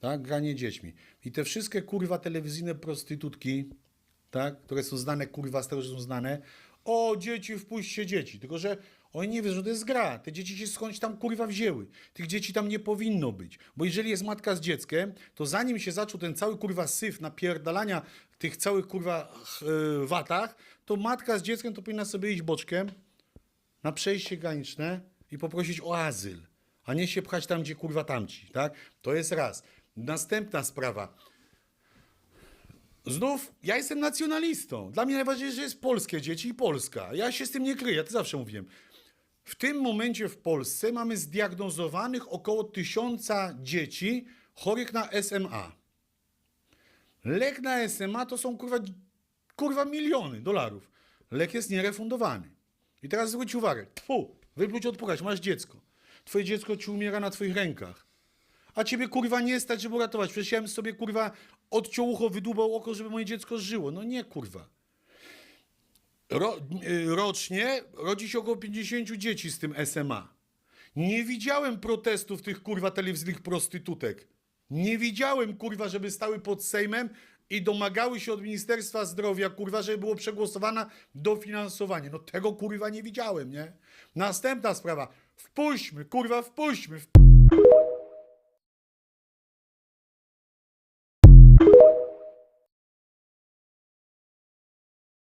tak, granie dziećmi. I te wszystkie kurwa telewizyjne prostytutki, tak, które są znane, kurwa, z tego, że są znane, o, dzieci, wpuśćcie dzieci. Tylko, że oni nie wiedzą, że to jest gra. Te dzieci się skądś tam, kurwa, wzięły. Tych dzieci tam nie powinno być. Bo jeżeli jest matka z dzieckiem, to zanim się zaczął ten cały, kurwa, syf napierdalania tych całych, kurwa, yy, watach, to matka z dzieckiem to powinna sobie iść boczkiem na przejście graniczne i poprosić o azyl, a nie się pchać tam, gdzie kurwa tamci, tak? To jest raz. Następna sprawa. Znów, ja jestem nacjonalistą. Dla mnie najważniejsze jest polskie dzieci i Polska. Ja się z tym nie kryję, ja to zawsze mówiłem. W tym momencie w Polsce mamy zdiagnozowanych około tysiąca dzieci chorych na SMA. Lek na SMA to są kurwa, kurwa miliony dolarów. Lek jest nierefundowany. I teraz zwróć uwagę. Tfu, wypluć odpukać, masz dziecko. Twoje dziecko ci umiera na twoich rękach. A ciebie kurwa nie stać, żeby uratować. Przecież ja bym sobie kurwa odciął ucho, wydłubał oko, żeby moje dziecko żyło. No nie kurwa. Ro, y, rocznie rodzi się około 50 dzieci z tym SMA. Nie widziałem protestów tych kurwa telewizyjnych prostytutek. Nie widziałem kurwa, żeby stały pod Sejmem i domagały się od Ministerstwa Zdrowia kurwa, żeby było przegłosowane dofinansowanie. No tego kurwa nie widziałem, nie? Następna sprawa. Wpuśćmy, kurwa, wpuśćmy.